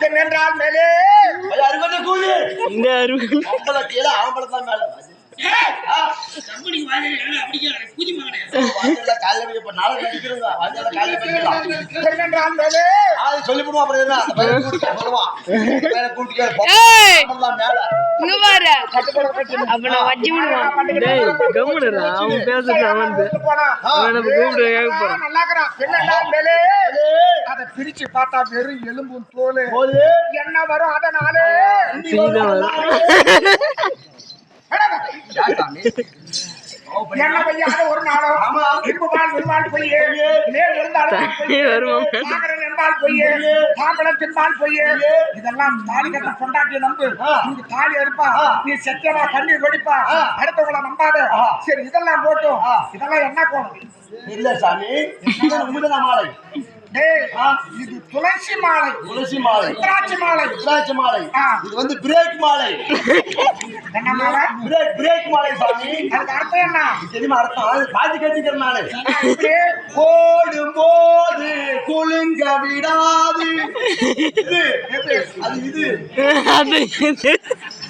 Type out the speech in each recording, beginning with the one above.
என்னென்றால் மேலே. அறுபது கூலி. இந்த அருள் ஆம்பளை கீழே ஆம்பளை தான் மேல. கம்பெனிக்கு இங்க பாரு. கட்டுப்பட கட்டி அப்ப நான் வச்சு விடுவான். டேய் கம்முடுறா அவன் பேசுறது அவன் போனா அவனை கூப்பிட்டு கேட்க போறான். நல்லா இருக்கிறான் என்னென்றால் மேலே. அதை பிரிச்சு பார்த்தா வெறும் எலும்பும் தோல். என்ன வரும் அதனாலே? சீதான் வரும். என்ன பையாக ஒரு நாளும் ஆமா. இருப்புமால் விரும்பால் பொய்யே. மேல் இருந்தாலும் என்பால் பொய்யே. தாம்பலம் தின்பால் பொய்யே. இதெல்லாம் தாலி கட்ட பொண்டாட்டி நம்பு நீங்க தாலி அறுப்பா. நீ சத்தியமா கண்ணீர் வெடிப்பா. அடுத்தவங்கள நம்பாத. சரி இதெல்லாம் போட்டும். இதெல்லாம் என்ன கோணம்? இல்ல சாமி. உண்மைதான் மாலை. இது துளசி மாலை. துளசி மாலை. ருத்ராட்சி மாலை. திராட்சை மாலை. இது வந்து பிரேக் மாலை. என்ன மாலை? பிரேக் பிரேக் மாலை சாமி. அதுக்கு அர்த்தம் என்ன? தெரியுமா அர்த்தம்? அது பாதி நானு. இப்படி ஓடும் போது குலுங்க விடாது. இது? அது இது. அது இது.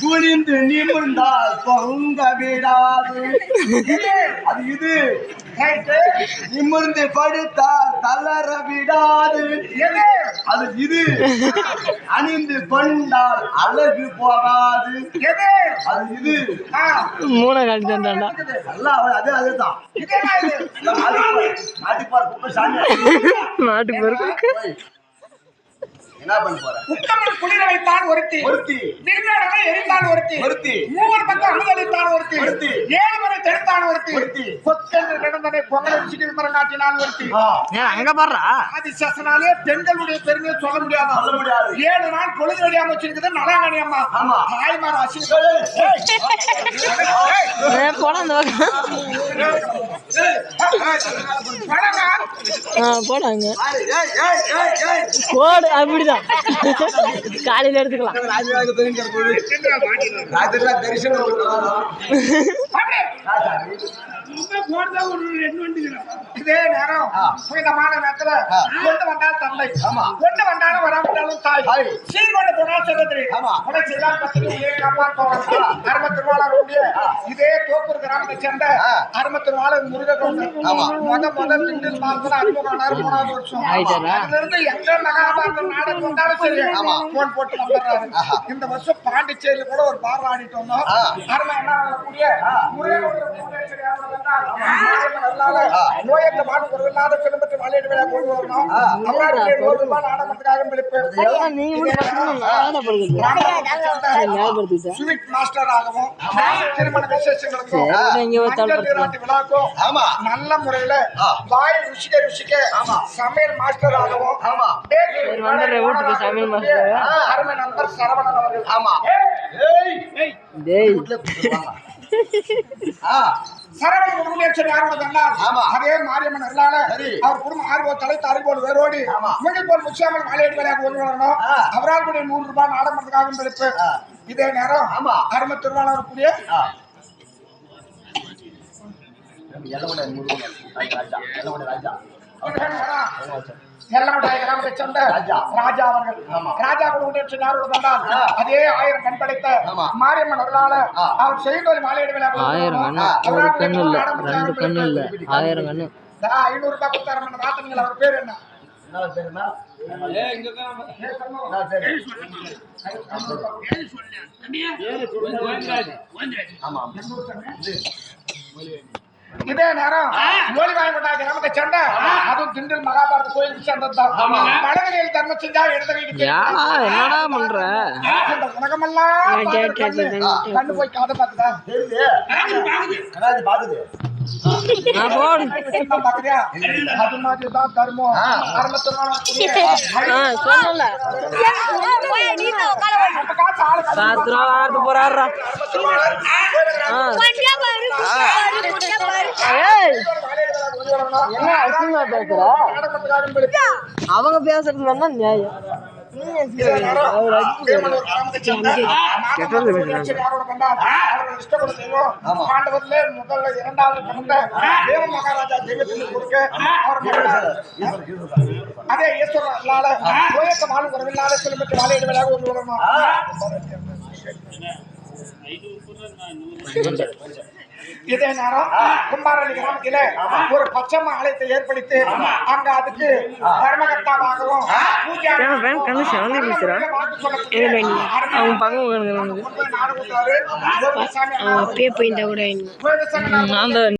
குனிந்து நிமிர்ந்தால் பொங்க விடாது. இது அது இது. நிமிர்ந்து படுத்தால் தளர விடாது. எது? அது இது. அணிந்து கொண்டால் அழகு போகாது. எது? அது இது. மூணை காட்டிட்டான்டா நல்லா அது அதுதான். இது என்ன இது? நாட்டுப்பார் குப்பை நாட்டுக்கு வரும் என்ன பண்ண போற? குளிர ஒருத்தி. ஒருத்தி. நிர்வாணமே எரிந்தான் ஒருத்தி. ஒருத்தி. மூவர் பக்கம் அனுமதித்தான் ஒருத்தி. ஒருத்தி. ஏழு முறை ஒருத்தி. ஒருத்தி. கொத்தென்று கிடந்தனை பொங்கல் வச்சுட்டு விமரம் காட்டினான் ஒருத்தி அங்க பாடுறா? பெண்களுடைய பெருமையை சொல்ல முடியாது? சொல்ல முடியாது. ஏழு நாள் பொழுது வழியாம வச்சிருக்குது நலாங்கணி அம்மா. ஆமா. தாய்மார் ஆசி போடாங்க ஏய், ஏய், ஏய், ஏய். போடு அப்படிதான். காலையில எடுத்துக்கலாம். இதே நேரம். புனிதமான நேரத்துல ஆ. கொண்டு வந்தால் தந்தை ஆமா. கொண்டு வந்தாலும் வராவிட்டாலும் தாய். சீர் கொண்டு போனால் சகோதரி ஆமா. கொலை செய்தால் பத்திரிகையே காப்பாற்றுவார் அரும திருவாளருடைய இதே தோப்பூர் கிராமத்தை சேர்ந்த. அரும திருவாளர் முருகன் ஆமா. முத முத திண்டில் பார்த்து அறிமுகம் மூணாவது வருஷம் ஆயிட்டாரா? அதுல இருந்து எங்க மகாபாரதம் நாடகம் ஆமா. போன் போட்டு ஆஹா. இந்த வருஷம் பாண்டிச்சேரியில கூட ஒரு பார் ஆடிட்டு வந்தோம். ஆ. நோயற்ற மாடு ஒரு இல்லாத சிலம்பற்ற மலையடி விழா கொண்டு வரணும். தமிழ்நாட்டிலே நூறு ரூபாய் நாடகத்துக்காக ஞாபகப்படுத்திட்டேன் ஸ்வீட் மாஸ்டர் ஆகவும் திருமண விசேஷங்களுக்கும். நீராட்டு விழாக்கும் ஆமா. நல்ல முறையில. வாய் ருசிக்க ருசிக்க சமையல் மாஸ்டர் ஆகவும் ஆமா பேக்கரி வந்துடுற வீட்டுக்கு சமையல் மாஸ்டர். அருமை நண்பர் சரவணன் அவர்கள். ஆமா. டேய். வீட்டுல கொடுத்துருவாங்க. ஆ சரவணன் முருகேசன் யாரோட சொன்னார் ஆமா. அதே மாரியம்மன் அருளால. அவர் குடும்பம் ஆர்வம் தலை தாரிபோல் வேரோடி. முகில் போல் முச்சியாமல் மாலையடி விளையாட கொண்டு வரணும். அவரால் கூட நூறு ரூபாய் நாடகத்துக்காக. இதே நேரம் ஆமா. அருமை திருவாளர் கூடிய. எல்லமடை முருகன். ராஜா, எல்லமடை ராஜா. எல்லமட்டாய் கிராமத்தை சேர்ந்த ராஜா. ராஜா அவர்கள் ஆமா. ராஜா சொன்னார் ஆ. அதே ஆயிரம் கண் படைத்த. மாரியம்மன். அவர் ஆயிரம் கண்ணு. ஒரு கண்ணு இல்ல ரெண்டு கண்ணு இல்ல ஆயிரம் கண்ணு. ஐநூறு ரூபாய் கொடுத்தாரு ராத்தங்கள் அவர் பேர் என்ன? ஆமா. இதே நேரம் வாய்மட்டா கிராமத்தை சேர்ந்த அதுவும் திண்டில் மகாபாரத கோயிலுக்கு சேர்ந்ததுதான். மழலையில் தர்மம் செஞ்சா இடது கைக்கு யா என்னடா பண்ற? உலகமெல்லாம் கண்ணு, போய் காதை பார்த்துதா தெரியுது. பாக்குது. அது மாதிரி தான் தர்மம். தர்மத்தினால வாரத்து போறாடுறா ஆ. ஏய். என்ன அசிங்கமா பேசுற? அவங்க பேசுறது நியாயம் நீ முதல்ல இரண்டாவது பிறந்த தேவ மகாராஜா தெய்வத்திற்கு கொடுக்க அவர் அதே ஈஸ்வரனால கோயத்த மாலும் குறவில்லாத ஒரு இதே நேரம் கும்பாரணி கிராமத்தில ஒரு பச்சைம ஆலயத்தை ஏற்படுத்தி அங்க அதுக்கு தர்மகர்த்தாவாகவும் போயிருந்தா கூட எனக்கு